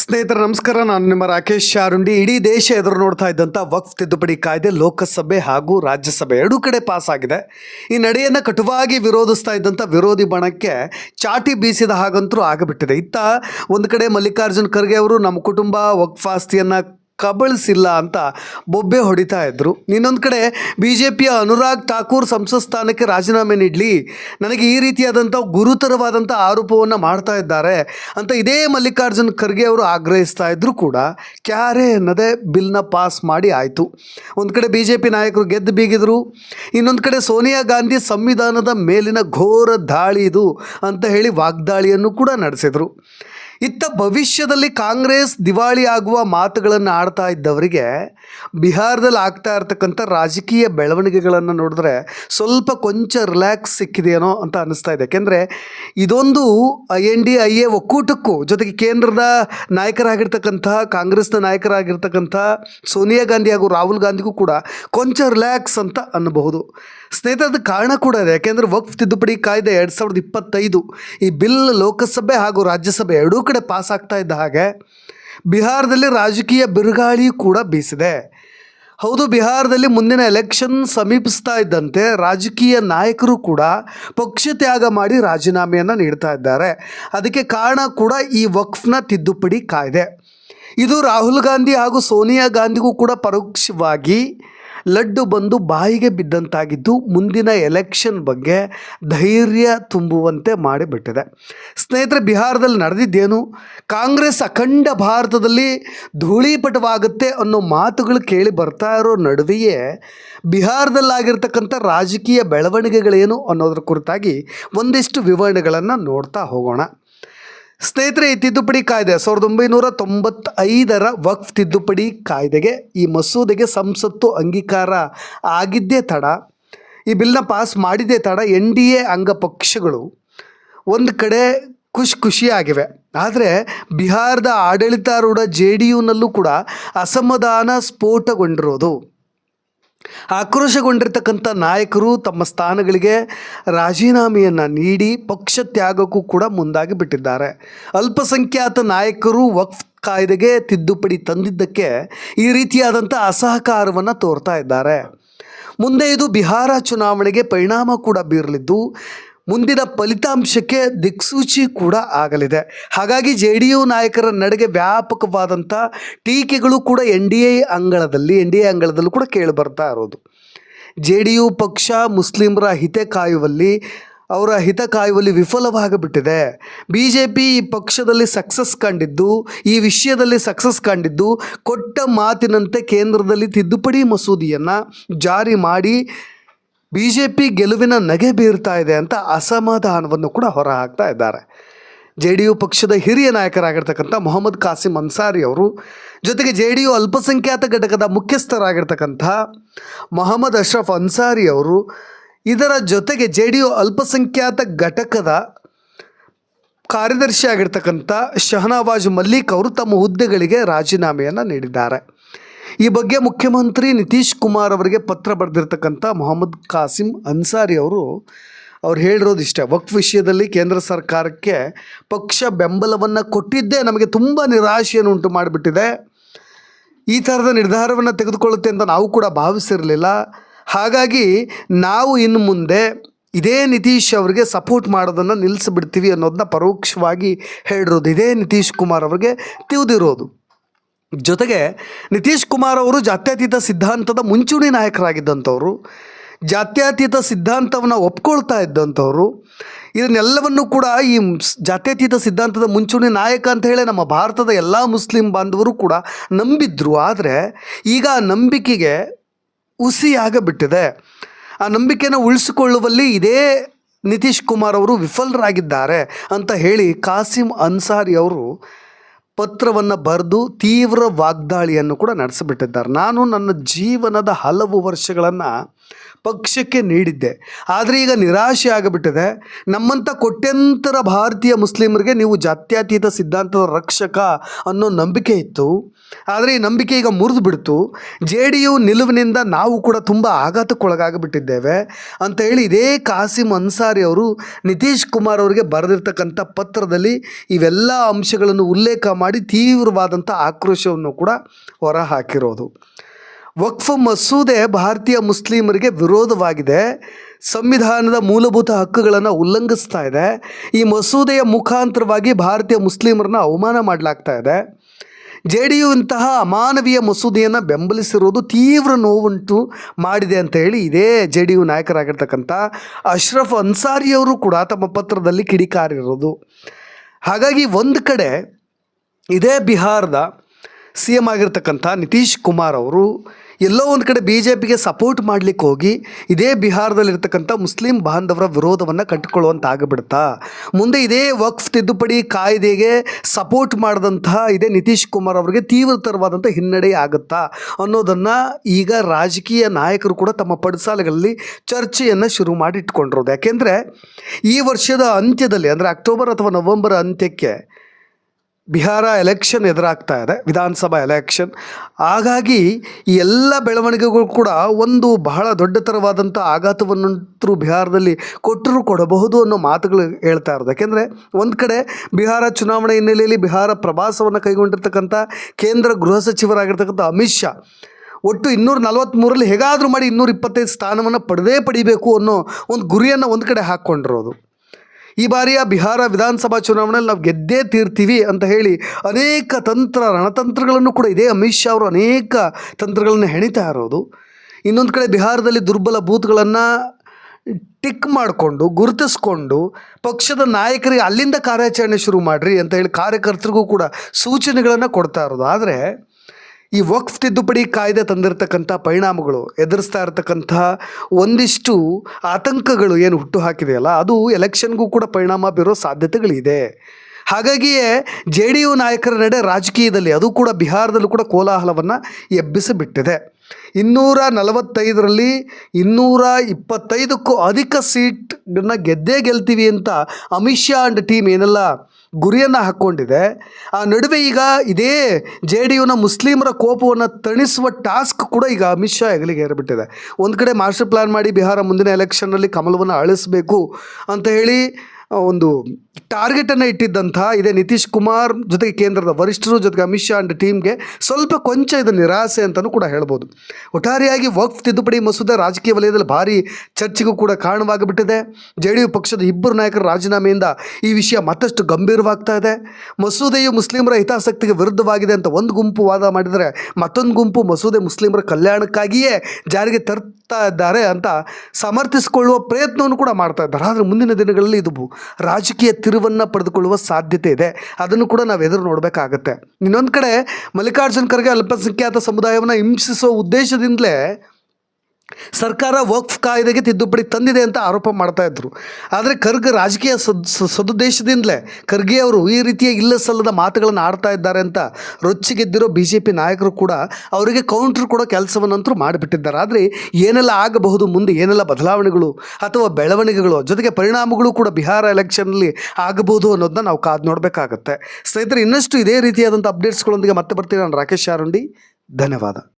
ಸ್ನೇಹಿತರೆ, ನಮಸ್ಕಾರ. ನಾನು ನಿಮ್ಮ ರಾಕೇಶ್ ಶಾರುಂಡಿ. ಇಡೀ ದೇಶ ಎದುರು ನೋಡ್ತಾ ಇದ್ದಂಥ ವಕ್ಫ್ ತಿದ್ದುಪಡಿ ಕಾಯ್ದೆ ಲೋಕಸಭೆ ಹಾಗೂ ರಾಜ್ಯಸಭೆ ಎರಡೂ ಕಡೆ ಪಾಸ್ ಆಗಿದೆ. ಈ ನಡೆಯನ್ನು ಕಟುವಾಗಿ ವಿರೋಧಿಸ್ತಾ ಇದ್ದಂಥ ವಿರೋಧಿ ಬಣಕ್ಕೆ ಚಾಟಿ ಬೀಸಿದ ಹಾಗಂತೂ ಆಗಬಿಟ್ಟಿದೆ. ಇತ್ತ ಒಂದು ಕಡೆ ಮಲ್ಲಿಕಾರ್ಜುನ್ ಖರ್ಗೆ ಅವರು ನಮ್ಮ ಕುಟುಂಬ ವಕ್ಫ್ ಆಸ್ತಿಯನ್ನು ಕಬಳಿಸಿಲ್ಲ ಅಂತ ಬೊಬ್ಬೆ ಹೊಡಿತಾ ಇದ್ರು. ಇನ್ನೊಂದು ಕಡೆ ಬಿ ಜೆ ಪಿಯ ಅನುರಾಗ್ ಠಾಕೂರ್ ಸಂಸತ್ ಸ್ಥಾನಕ್ಕೆ ರಾಜೀನಾಮೆ ನೀಡಲಿ. ನನಗೆ ಈ ರೀತಿಯಾದಂಥ ಗುರುತರವಾದಂಥ ಆರೋಪವನ್ನು ಮಾಡ್ತಾ ಇದ್ದಾರೆ ಅಂತ ಇದೇ ಮಲ್ಲಿಕಾರ್ಜುನ್ ಖರ್ಗೆ ಅವರು ಆಗ್ರಹಿಸ್ತಾ ಇದ್ರು ಕೂಡ. ಕ್ಯಾರೆ ಅನ್ನದೇ ಬಿಲ್ನ ಪಾಸ್ ಮಾಡಿ ಆಯಿತು. ಒಂದು ಕಡೆ ಬಿ ಜೆ ಪಿ ನಾಯಕರು ಗೆದ್ದು ಬೀಗಿದ್ರು. ಇನ್ನೊಂದು ಕಡೆ ಸೋನಿಯಾ ಗಾಂಧಿ ಸಂವಿಧಾನದ ಮೇಲಿನ ಘೋರ ದಾಳಿ ಇದು ಅಂತ ಹೇಳಿ ವಾಗ್ದಾಳಿಯನ್ನು ಕೂಡ ನಡೆಸಿದರು. ಇತ್ತ ಭವಿಷ್ಯದಲ್ಲಿ ಕಾಂಗ್ರೆಸ್ ದಿವಾಳಿ ಆಗುವ ಮಾತುಗಳನ್ನು ಆಡ್ತಾ ಇದ್ದವರಿಗೆ ಬಿಹಾರದಲ್ಲಿ ಆಗ್ತಾ ಇರ್ತಕ್ಕಂಥ ರಾಜಕೀಯ ಬೆಳವಣಿಗೆಗಳನ್ನು ನೋಡಿದ್ರೆ ಸ್ವಲ್ಪ ಕೊಂಚ ರಿಲ್ಯಾಕ್ಸ್ ಸಿಕ್ಕಿದೆಯೇನೋ ಅಂತ ಅನ್ನಿಸ್ತಾ ಇದೆ. ಯಾಕೆಂದರೆ ಇದೊಂದು ಎನ್ ಡಿ ಐ ಎ ಒಕ್ಕೂಟಕ್ಕೂ ಜೊತೆಗೆ ಕೇಂದ್ರದ ನಾಯಕರಾಗಿರ್ತಕ್ಕಂಥ, ಕಾಂಗ್ರೆಸ್ನ ನಾಯಕರಾಗಿರ್ತಕ್ಕಂಥ ಸೋನಿಯಾ ಗಾಂಧಿ ಹಾಗೂ ರಾಹುಲ್ ಗಾಂಧಿಗೂ ಕೂಡ ಕೊಂಚ ರಿಲ್ಯಾಕ್ಸ್ ಅಂತ ಅನ್ನಬಹುದು. ಸ್ನೇಹಿತರೆ ಅದು ಕಾರಣ ಕೂಡ ಇದೆ. ಯಾಕೆಂದರೆ ವಕ್ಫ್ ತಿದ್ದುಪಡಿ ಕಾಯ್ದೆ ಎರಡು ಸಾವಿರದ ಇಪ್ಪತ್ತೈದು ಈ ಬಿಲ್ ಲೋಕಸಭೆ ಹಾಗೂ ರಾಜ್ಯಸಭೆ ಎರಡೂ ಕಡೆ ಪಾಸ್ ಆಗ್ತಾ ಇದ್ದ ಹಾಗೆ ಬಿಹಾರದಲ್ಲಿ ರಾಜಕೀಯ ಬಿರುಗಾಳಿ ಕೂಡ ಬೀಸಿದೆ. ಹೌದು, ಬಿಹಾರದಲ್ಲಿ ಮುಂದಿನ ಎಲೆಕ್ಷನ್ ಸಮೀಪಿಸ್ತಾ ಇದ್ದಂತೆ ರಾಜಕೀಯ ನಾಯಕರು ಕೂಡ ಪಕ್ಷ ತ್ಯಾಗ ಮಾಡಿ ರಾಜೀನಾಮೆಯನ್ನು ನೀಡ್ತಾ ಇದ್ದಾರೆ. ಅದಕ್ಕೆ ಕಾರಣ ಕೂಡ ಈ ವಕ್ಫ್ನ ತಿದ್ದುಪಡಿ ಕಾಯ್ದೆ. ಇದು ರಾಹುಲ್ ಗಾಂಧಿ ಹಾಗೂ ಸೋನಿಯಾ ಗಾಂಧಿಗೂ ಕೂಡ ಪರೋಕ್ಷವಾಗಿ ಲಡ್ಡು ಬಂದು ಬಾಯಿಗೆ ಬಿದ್ದಂತಾಗಿದ್ದು ಮುಂದಿನ ಎಲೆಕ್ಷನ್ ಬಗ್ಗೆ ಧೈರ್ಯ ತುಂಬುವಂತೆ ಮಾಡಿಬಿಟ್ಟಿದೆ. ಸ್ನೇಹಿತರೆ, ಬಿಹಾರದಲ್ಲಿ ನಡೆದಿದ್ದೇನು? ಕಾಂಗ್ರೆಸ್ ಅಖಂಡ ಭಾರತದಲ್ಲಿ ಧೂಳೀಪಟವಾಗುತ್ತೆ ಅನ್ನೋ ಮಾತುಗಳು ಕೇಳಿ ಬರ್ತಾ ಇರೋ ನಡುವೆಯೇ ಬಿಹಾರದಲ್ಲಾಗಿರ್ತಕ್ಕಂಥ ರಾಜಕೀಯ ಬೆಳವಣಿಗೆಗಳೇನು ಅನ್ನೋದ್ರ ಕುರಿತಾಗಿ ಒಂದಿಷ್ಟು ವಿವರಣೆಗಳನ್ನು ನೋಡ್ತಾ ಹೋಗೋಣ. ಸ್ನೇಹಿತರೆ, ಈ ತಿದ್ದುಪಡಿ ಕಾಯ್ದೆ ಸಾವಿರದ ಒಂಬೈನೂರ ತೊಂಬತ್ತೈದರ ವಕ್ಫ್ ತಿದ್ದುಪಡಿ ಕಾಯ್ದೆಗೆ ಈ ಮಸೂದೆಗೆ ಸಂಸತ್ತು ಅಂಗೀಕಾರ ಆಗಿದ್ದೇ ತಡ. ಈ ಬಿಲ್ನ ಪಾಸ್ ಮಾಡಿದ್ದೇ ತಡ. ಎನ್ ಡಿ ಎ ಅಂಗಪಕ್ಷಗಳು ಒಂದು ಕಡೆ ಖುಷಿ ಖುಷಿಯಾಗಿವೆ. ಆದರೆ ಬಿಹಾರದ ಆಡಳಿತಾರೂಢ ಜೆ ಡಿ ಯುನಲ್ಲೂ ಕೂಡ ಅಸಮಾಧಾನ ಸ್ಫೋಟಗೊಂಡಿರೋದು. ಆಕ್ರೋಶಗೊಂಡಿರ್ತಕ್ಕಂಥ ನಾಯಕರು ತಮ್ಮ ಸ್ಥಾನಗಳಿಗೆ ರಾಜೀನಾಮೆಯನ್ನು ನೀಡಿ ಪಕ್ಷ ತ್ಯಾಗಕ್ಕೂ ಕೂಡ ಮುಂದಾಗಿ ಬಿಟ್ಟಿದ್ದಾರೆ. ಅಲ್ಪಸಂಖ್ಯಾತ ನಾಯಕರು ವಕ್ಫ್ ಕಾಯ್ದೆಗೆ ತಿದ್ದುಪಡಿ ತಂದಿದ್ದಕ್ಕೆ ಈ ರೀತಿಯಾದಂಥ ಅಸಹಕಾರವನ್ನು ತೋರ್ತಾ ಇದ್ದಾರೆ. ಮುಂದೆ ಇದು ಬಿಹಾರ ಚುನಾವಣೆಗೆ ಪರಿಣಾಮ ಕೂಡ ಬೀರಲಿದ್ದು ಮುಂದಿನ ಫಲಿತಾಂಶಕ್ಕೆ ದಿಕ್ಸೂಚಿ ಕೂಡ ಆಗಲಿದೆ. ಹಾಗಾಗಿ ಜೆ ಡಿ ಯು ನಾಯಕರ ನಡೆಗೆ ವ್ಯಾಪಕವಾದಂಥ ಟೀಕೆಗಳು ಕೂಡ ಎನ್ ಡಿ ಎ ಅಂಗಳದಲ್ಲಿ, ಎನ್ ಡಿ ಎ ಅಂಗಳದಲ್ಲೂ ಕೂಡ ಕೇಳಿ ಬರ್ತಾ ಇರೋದು. ಜೆ ಡಿ ಯು ಪಕ್ಷ ಮುಸ್ಲಿಮರ ಹಿತ ಕಾಯುವಲ್ಲಿ, ಅವರ ಹಿತ ಕಾಯುವಲ್ಲಿ ವಿಫಲವಾಗಿಬಿಟ್ಟಿದೆ. ಬಿ ಜೆ ಪಿ ಈ ಪಕ್ಷದಲ್ಲಿ ಸಕ್ಸಸ್ ಕಂಡಿದ್ದು, ಈ ವಿಷಯದಲ್ಲಿ ಸಕ್ಸಸ್ ಕಂಡಿದ್ದು, ಕೊಟ್ಟ ಮಾತಿನಂತೆ ಕೇಂದ್ರದಲ್ಲಿ ತಿದ್ದುಪಡಿ ಮಸೂದೆಯನ್ನು ಜಾರಿ ಮಾಡಿ ಬಿ ಜೆ ಪಿ ಗೆಲುವಿನ ನಗೆ ಬೀರ್ತಾ ಇದೆ ಅಂತ ಅಸಮಾಧಾನವನ್ನು ಕೂಡ ಹೊರಹಾಕ್ತಾ ಇದ್ದಾರೆ. ಜೆ ಡಿ ಯು ಪಕ್ಷದ ಹಿರಿಯ ನಾಯಕರಾಗಿರ್ತಕ್ಕಂಥ ಮೊಹಮ್ಮದ್ ಖಾಸಿಂ ಅನ್ಸಾರಿ ಅವರು, ಜೊತೆಗೆ ಜೆ ಡಿ ಯು ಅಲ್ಪಸಂಖ್ಯಾತ ಘಟಕದ ಮುಖ್ಯಸ್ಥರಾಗಿರ್ತಕ್ಕಂಥ ಮೊಹಮ್ಮದ್ ಅಶ್ರಫ್ ಅನ್ಸಾರಿ ಅವರು, ಇದರ ಜೊತೆಗೆ ಜೆ ಡಿ ಯು ಅಲ್ಪಸಂಖ್ಯಾತ ಘಟಕದ ಕಾರ್ಯದರ್ಶಿ ಆಗಿರ್ತಕ್ಕಂಥ ಶಹನವಾಜ್ ಮಲ್ಲಿಕ್ ಅವರು ತಮ್ಮ ಹುದ್ದೆಗಳಿಗೆ ರಾಜೀನಾಮೆಯನ್ನು ನೀಡಿದ್ದಾರೆ. ಈ ಬಗ್ಗೆ ಮುಖ್ಯಮಂತ್ರಿ ನಿತೀಶ್ ಕುಮಾರ್ ಅವರಿಗೆ ಪತ್ರ ಬರೆದಿರ್ತಕ್ಕಂಥ ಮೊಹಮ್ಮದ್ ಕಾಸಿಂ ಅನ್ಸಾರಿ ಅವರು, ಅವ್ರು ಹೇಳಿರೋದು ಇಷ್ಟೇ ವಕ್ ವಿಷಯದಲ್ಲಿ ಕೇಂದ್ರ ಸರ್ಕಾರಕ್ಕೆ ಪಕ್ಷ ಬೆಂಬಲವನ್ನು ಕೊಟ್ಟಿದ್ದೇ ನಮಗೆ ತುಂಬ ನಿರಾಶೆಯನ್ನು ಉಂಟು ಮಾಡಿಬಿಟ್ಟಿದೆ. ಈ ಥರದ ನಿರ್ಧಾರವನ್ನು ತೆಗೆದುಕೊಳ್ಳುತ್ತೆ ಅಂತ ನಾವು ಕೂಡ ಭಾವಿಸಿರಲಿಲ್ಲ. ಹಾಗಾಗಿ ನಾವು ಇನ್ನು ಮುಂದೆ ಇದೇ ನಿತೀಶ್ ಅವರಿಗೆ ಸಪೋರ್ಟ್ ಮಾಡೋದನ್ನು ನಿಲ್ಲಿಸಿಬಿಡ್ತೀವಿ ಅನ್ನೋದನ್ನ ಪರೋಕ್ಷವಾಗಿ ಹೇಳಿರೋದು ಇದೇ ನಿತೀಶ್ ಕುಮಾರ್ ಅವರಿಗೆ ತಿಳಿದಿರೋದು. ಜೊತೆಗೆ ನಿತೀಶ್ ಕುಮಾರ್ ಅವರು ಜಾತ್ಯತೀತ ಸಿದ್ಧಾಂತದ ಮುಂಚೂಣಿ ನಾಯಕರಾಗಿದ್ದಂಥವ್ರು, ಜಾತ್ಯತೀತ ಸಿದ್ಧಾಂತವನ್ನು ಒಪ್ಕೊಳ್ತಾ ಇದ್ದಂಥವ್ರು, ಇದನ್ನೆಲ್ಲವನ್ನು ಕೂಡ ಈ ಜಾತ್ಯತೀತ ಸಿದ್ಧಾಂತದ ಮುಂಚೂಣಿ ನಾಯಕ ಅಂತ ಹೇಳಿ ನಮ್ಮ ಭಾರತದ ಎಲ್ಲ ಮುಸ್ಲಿಂ ಬಾಂಧವರು ಕೂಡ ನಂಬಿದ್ರು. ಆದರೆ ಈಗ ಆ ನಂಬಿಕೆಗೆ ಹುಸಿಯಾಗಬಿಟ್ಟಿದೆ ಆ ನಂಬಿಕೆಯನ್ನು ಉಳಿಸಿಕೊಳ್ಳುವಲ್ಲಿ ಇದೇ ನಿತೀಶ್ ಕುಮಾರ್ ಅವರು ವಿಫಲರಾಗಿದ್ದಾರೆ ಅಂತ ಹೇಳಿ ಕಾಸಿಂ ಅನ್ಸಾರಿ ಅವರು ಪತ್ರವನ್ನು ಬರೆದು ತೀವ್ರ ವಾಗ್ದಾಳಿಯನ್ನು ಕೂಡ ನಡೆಸಿಬಿಟ್ಟಿದ್ದಾರೆ. ನಾನು ನನ್ನ ಜೀವನದ ಹಲವು ವರ್ಷಗಳನ್ನು ಪಕ್ಷಕ್ಕೆ ನೀಡಿದ್ದೆ. ಆದರೆ ಈಗ ನಿರಾಶೆ ಆಗಿಬಿಟ್ಟಿದೆ. ನಮ್ಮಂಥ ಕೋಟ್ಯಂತರ ಭಾರತೀಯ ಮುಸ್ಲಿಮರಿಗೆ ನೀವು ಜಾತ್ಯತೀತ ಸಿದ್ಧಾಂತದ ರಕ್ಷಕ ಅನ್ನೋ ನಂಬಿಕೆ ಇತ್ತು. ಆದರೆ ಈ ನಂಬಿಕೆ ಈಗ ಮುರಿದು ಬಿಡ್ತು ಜೆ ಡಿ ಯು ನಿಲುವಿನಿಂದ ನಾವು ಕೂಡ ತುಂಬ ಆಘಾತಕ್ಕೊಳಗಾಗಿಬಿಟ್ಟಿದ್ದೇವೆ. ಅಂತ ಹೇಳಿ ಇದೇ ಕಾಸಿಮ್ ಅನ್ಸಾರಿ ಅವರು ನಿತೀಶ್ ಕುಮಾರ್ ಅವರಿಗೆ ಬರೆದಿರ್ತಕ್ಕಂಥ ಪತ್ರದಲ್ಲಿ ಇವೆಲ್ಲ ಅಂಶಗಳನ್ನು ಉಲ್ಲೇಖ ಮಾಡಿ ತೀವ್ರವಾದಂಥ ಆಕ್ರೋಶವನ್ನು ಕೂಡ ಹೊರಹಾಕಿರೋದು. ವಕ್ಫ್ ಮಸೂದೆ ಭಾರತೀಯ ಮುಸ್ಲಿಮರಿಗೆ ವಿರೋಧವಾಗಿದೆ. ಸಂವಿಧಾನದ ಮೂಲಭೂತ ಹಕ್ಕುಗಳನ್ನು ಉಲ್ಲಂಘಿಸ್ತಾ ಇದೆ. ಈ ಮಸೂದೆಯ ಮುಖಾಂತರವಾಗಿ ಭಾರತೀಯ ಮುಸ್ಲಿಮರನ್ನ ಅವಮಾನ ಮಾಡಲಾಗ್ತಾ ಇದೆ. ಜೆ ಡಿ ಯು ಇಂತಹ ಅಮಾನವೀಯ ಮಸೂದೆಯನ್ನು ಬೆಂಬಲಿಸಿರೋದು ತೀವ್ರ ನೋವುಂಟು ಮಾಡಿದೆ ಅಂತ ಹೇಳಿ ಇದೇ ಜೆ ಡಿ ಯು ನಾಯಕರಾಗಿರ್ತಕ್ಕಂಥ ಅಶ್ರಫ್ ಅನ್ಸಾರಿಯವರು ಕೂಡ ತಮ್ಮ ಪತ್ರದಲ್ಲಿ ಕಿಡಿಕಾರಿರೋದು. ಹಾಗಾಗಿ ಒಂದು ಕಡೆ ಇದೇ ಬಿಹಾರದ ಸಿ ಎಂ ಆಗಿರ್ತಕ್ಕಂಥ ನಿತೀಶ್ ಕುಮಾರ್ ಅವರು ಎಲ್ಲೋ ಒಂದು ಕಡೆ ಬಿ ಜೆ ಪಿಗೆ ಸಪೋರ್ಟ್ ಮಾಡಲಿಕ್ಕೆ ಹೋಗಿ ಇದೇ ಬಿಹಾರದಲ್ಲಿರ್ತಕ್ಕಂಥ ಮುಸ್ಲಿಂ ಬಾಂಧವರ ವಿರೋಧವನ್ನು ಕಟ್ಟಿಕೊಳ್ಳುವಂತ ಆಗಿಬಿಡುತ್ತಾ ಮುಂದೆ ಇದೇ ವಕ್ಫ್ ತಿದ್ದುಪಡಿ ಕಾಯ್ದೆಗೆ ಸಪೋರ್ಟ್ ಮಾಡಿದಂತಹ ಇದೇ ನಿತೀಶ್ ಕುಮಾರ್ ಅವರಿಗೆ ತೀವ್ರತರವಾದಂಥ ಹಿನ್ನಡೆ ಆಗುತ್ತಾ ಅನ್ನೋದನ್ನು ಈಗ ರಾಜಕೀಯ ನಾಯಕರು ಕೂಡ ತಮ್ಮ ಪಡಸಾಲೆಗಳಲ್ಲಿ ಚರ್ಚೆಯನ್ನು ಶುರು ಮಾಡಿ ಇಟ್ಕೊಂಡಿರೋದು ಯಾಕೆಂದರೆ ಈ ವರ್ಷದ ಅಂತ್ಯದಲ್ಲಿ, ಅಂದರೆ ಅಕ್ಟೋಬರ್ ಅಥವಾ ನವೆಂಬರ್ ಅಂತ್ಯಕ್ಕೆ ಬಿಹಾರ ಎಲೆಕ್ಷನ್ ಎದುರಾಗ್ತಾ ಇದೆ, ವಿಧಾನಸಭಾ ಎಲೆಕ್ಷನ್. ಹಾಗಾಗಿ ಈ ಎಲ್ಲ ಬೆಳವಣಿಗೆಗಳು ಕೂಡ ಒಂದು ಬಹಳ ದೊಡ್ಡತರವಾದಂಥ ಆಘಾತವನ್ನಂತರೂ ಬಿಹಾರದಲ್ಲಿ ಕೊಟ್ಟರೂ ಕೊಡಬಹುದು ಅನ್ನೋ ಮಾತುಗಳು ಹೇಳ್ತಾ ಇರೋದು. ಯಾಕೆಂದರೆ ಒಂದು ಕಡೆ ಬಿಹಾರ ಚುನಾವಣೆ ಹಿನ್ನೆಲೆಯಲ್ಲಿ ಬಿಹಾರ ಪ್ರವಾಸವನ್ನು ಕೈಗೊಂಡಿರ್ತಕ್ಕಂಥ ಕೇಂದ್ರ ಗೃಹ ಸಚಿವರಾಗಿರ್ತಕ್ಕಂಥ ಅಮಿತ್ ಶಾ ಒಟ್ಟು ಇನ್ನೂರ ನಲವತ್ತ್ಮೂರಲ್ಲಿ ಹೇಗಾದರೂ ಮಾಡಿ ಇನ್ನೂರ ಇಪ್ಪತ್ತೈದು ಸ್ಥಾನವನ್ನು ಪಡೆದೇ ಪಡಿಬೇಕು ಅನ್ನೋ ಒಂದು ಗುರಿಯನ್ನು ಒಂದು ಕಡೆ ಹಾಕ್ಕೊಂಡಿರೋದು. ಈ ಬಾರಿಯ ಬಿಹಾರ ವಿಧಾನಸಭಾ ಚುನಾವಣೆಯಲ್ಲಿ ನಾವು ಗೆದ್ದೇ ತೀರ್ತೀವಿ ಅಂತ ಹೇಳಿ ಅನೇಕ ತಂತ್ರ, ರಣತಂತ್ರಗಳನ್ನು ಕೂಡ ಇದೇ ಅಮಿತ್ ಶಾ ಅವರು ಅನೇಕ ತಂತ್ರಗಳನ್ನು ಹೆಣಿತಾ ಇರೋದು. ಇನ್ನೊಂದು ಕಡೆ ಬಿಹಾರದಲ್ಲಿ ದುರ್ಬಲ ಬೂತ್ಗಳನ್ನು ಟಿಕ್ ಮಾಡಿಕೊಂಡು, ಗುರುತಿಸ್ಕೊಂಡು ಪಕ್ಷದ ನಾಯಕರಿಗೆ ಅಲ್ಲಿಂದ ಕಾರ್ಯಾಚರಣೆ ಶುರು ಮಾಡಿರಿ ಅಂತ ಹೇಳಿ ಕಾರ್ಯಕರ್ತರಿಗೂ ಕೂಡ ಸೂಚನೆಗಳನ್ನು ಕೊಡ್ತಾ ಇರೋದು. ಆದರೆ ಈ ವಕ್ಫ್ ತಿದ್ದುಪಡಿ ಕಾಯ್ದೆ ತಂದಿರತಕ್ಕಂಥ ಪರಿಣಾಮಗಳು ಎದುರಿಸ್ತಾ ಇರತಕ್ಕಂಥ ಒಂದಿಷ್ಟು ಆತಂಕಗಳು ಏನು ಹುಟ್ಟು ಹಾಕಿದೆಯಲ್ಲ, ಅದು ಎಲೆಕ್ಷನ್ಗೂ ಕೂಡ ಪರಿಣಾಮ ಬೀರೋ ಸಾಧ್ಯತೆಗಳಿದೆ. ಹಾಗಾಗಿಯೇ ಜೆ ಡಿ ಯು ನಾಯಕರ ನಡೆ ರಾಜಕೀಯದಲ್ಲಿ ಅದು ಕೂಡ ಬಿಹಾರದಲ್ಲೂ ಕೂಡ ಕೋಲಾಹಲವನ್ನು ಎಬ್ಬಿಸಿಬಿಟ್ಟಿದೆ. ಇನ್ನೂರ ನಲವತ್ತೈದರಲ್ಲಿ ಇನ್ನೂರ ಇಪ್ಪತ್ತೈದಕ್ಕೂ ಅಧಿಕ ಸೀಟ್ನ ಗೆದ್ದೇ ಗೆಲ್ತೀವಿ ಅಂತ ಅಮಿತ್ ಶಾ ಅಂಡ್ ಟೀಮ್ ಏನೆಲ್ಲ ಗುರಿಯನ್ನು ಹಾಕ್ಕೊಂಡಿದೆ. ಆ ನಡುವೆ ಈಗ ಇದೇ ಜೆ ಡಿ ಯುನ ಮುಸ್ಲಿಮರ ಕೋಪವನ್ನು ತಣಿಸುವ ಟಾಸ್ಕ್ ಕೂಡ ಈಗ ಅಮಿತ್ ಶಾ ಹೆಗಲಿಗೆ ಏರಿಬಿಟ್ಟಿದೆ. ಒಂದು ಕಡೆ ಮಾಸ್ಟರ್ ಪ್ಲ್ಯಾನ್ ಮಾಡಿ ಬಿಹಾರ ಮುಂದಿನ ಎಲೆಕ್ಷನ್ನಲ್ಲಿ ಕಮಲವನ್ನು ಅಳಿಸಬೇಕು ಅಂತ ಹೇಳಿ ಒಂದು ಟಾರ್ಗೆಟನ್ನು ಇಟ್ಟಿದ್ದಂಥ ಇದೇ ನಿತೀಶ್ ಕುಮಾರ್ ಜೊತೆಗೆ ಕೇಂದ್ರದ ವರಿಷ್ಠರು ಜೊತೆಗೆ ಅಮಿತ್ ಶಾ ಅಂಡ್ ಟೀಮ್ಗೆ ಸ್ವಲ್ಪ ಕೊಂಚ ಇದು ನಿರಾಸೆ ಅಂತಲೂ ಕೂಡ ಹೇಳ್ಬೋದು. ಒಟ್ಟಾರೆಯಾಗಿ ವಕ್ಫ್ ತಿದ್ದುಪಡಿ ಮಸೂದೆ ರಾಜಕೀಯ ವಲಯದಲ್ಲಿ ಭಾರಿ ಚರ್ಚೆಗೂ ಕೂಡ ಕಾರಣವಾಗಿಬಿಟ್ಟಿದೆ. ಜೆ ಡಿ ಯು ಪಕ್ಷದ ಇಬ್ಬರು ನಾಯಕರ ರಾಜೀನಾಮೆಯಿಂದ ಈ ವಿಷಯ ಮತ್ತಷ್ಟು ಗಂಭೀರವಾಗ್ತಾ ಇದೆ. ಮಸೂದೆಯು ಮುಸ್ಲಿಮರ ಹಿತಾಸಕ್ತಿಗೆ ವಿರುದ್ಧವಾಗಿದೆ ಅಂತ ಒಂದು ಗುಂಪು ವಾದ ಮಾಡಿದರೆ ಮತ್ತೊಂದು ಗುಂಪು ಮಸೂದೆ ಮುಸ್ಲಿಮರ ಕಲ್ಯಾಣಕ್ಕಾಗಿಯೇ ಜಾರಿಗೆ ತರ್ತಾ ಇದ್ದಾರೆ ಅಂತ ಸಮರ್ಥಿಸಿಕೊಳ್ಳುವ ಪ್ರಯತ್ನವನ್ನು ಕೂಡ ಮಾಡ್ತಾ ಇದ್ದಾರೆ. ಆದರೆ ಮುಂದಿನ ದಿನಗಳಲ್ಲಿ ಇದು ರಾಜಕೀಯ ತಿರುವನ್ನು ಪಡೆದುಕೊಳ್ಳುವ ಸಾಧ್ಯತೆ ಇದೆ. ಅದನ್ನು ಕೂಡ ನಾವು ಎದುರು ನೋಡಬೇಕಾಗತ್ತೆ. ಇನ್ನೊಂದು ಕಡೆ ಮಲ್ಲಿಕಾರ್ಜುನ್ ಖರ್ಗೆ ಅಲ್ಪಸಂಖ್ಯಾತ ಸಮುದಾಯವನ್ನು ಹಿಂಸಿಸುವ ಉದ್ದೇಶದಿಂದಲೇ ಸರ್ಕಾರ ವಕ್ಫ್ ಕಾಯ್ದೆಗೆ ತಿದ್ದುಪಡಿ ತಂದಿದೆ ಅಂತ ಆರೋಪ ಮಾಡ್ತಾ ಇದ್ರು. ಆದರೆ ಖರ್ಗೆ ರಾಜಕೀಯ ಸದ್ ಸದುದ್ದೇಶದಿಂದಲೇ ಖರ್ಗೆ ಅವರು ಈ ರೀತಿಯ ಇಲ್ಲ ಸಲ್ಲದ ಮಾತುಗಳನ್ನು ಆಡ್ತಾ ಇದ್ದಾರೆ ಅಂತ ರೊಚ್ಚಿಗೆದ್ದಿರೋ ಬಿ ಜೆ ಪಿ ನಾಯಕರು ಕೂಡ ಅವರಿಗೆ ಕೌಂಟ್ರ್ ಕೊಡೋ ಕೆಲಸವನ್ನಂತರೂ ಮಾಡಿಬಿಟ್ಟಿದ್ದಾರೆ. ಆದರೆ ಏನೆಲ್ಲ ಆಗಬಹುದು, ಮುಂದೆ ಏನೆಲ್ಲ ಬದಲಾವಣೆಗಳು ಅಥವಾ ಬೆಳವಣಿಗೆಗಳು, ಜೊತೆಗೆ ಪರಿಣಾಮಗಳು ಕೂಡ ಬಿಹಾರ ಎಲೆಕ್ಷನ್ನಲ್ಲಿ ಆಗಬಹುದು ಅನ್ನೋದನ್ನ ನಾವು ಕಾದು ನೋಡಬೇಕಾಗತ್ತೆ. ಸ್ನೇಹಿತರೆ, ಇನ್ನಷ್ಟು ಇದೇ ರೀತಿಯಾದಂಥ ಅಪ್ಡೇಟ್ಸ್ಗಳೊಂದಿಗೆ ಮತ್ತೆ ಬರ್ತೀನಿ. ನಾನು ರಾಕೇಶ್ ಶಾರುಂಡಿ ಧನ್ಯವಾದ.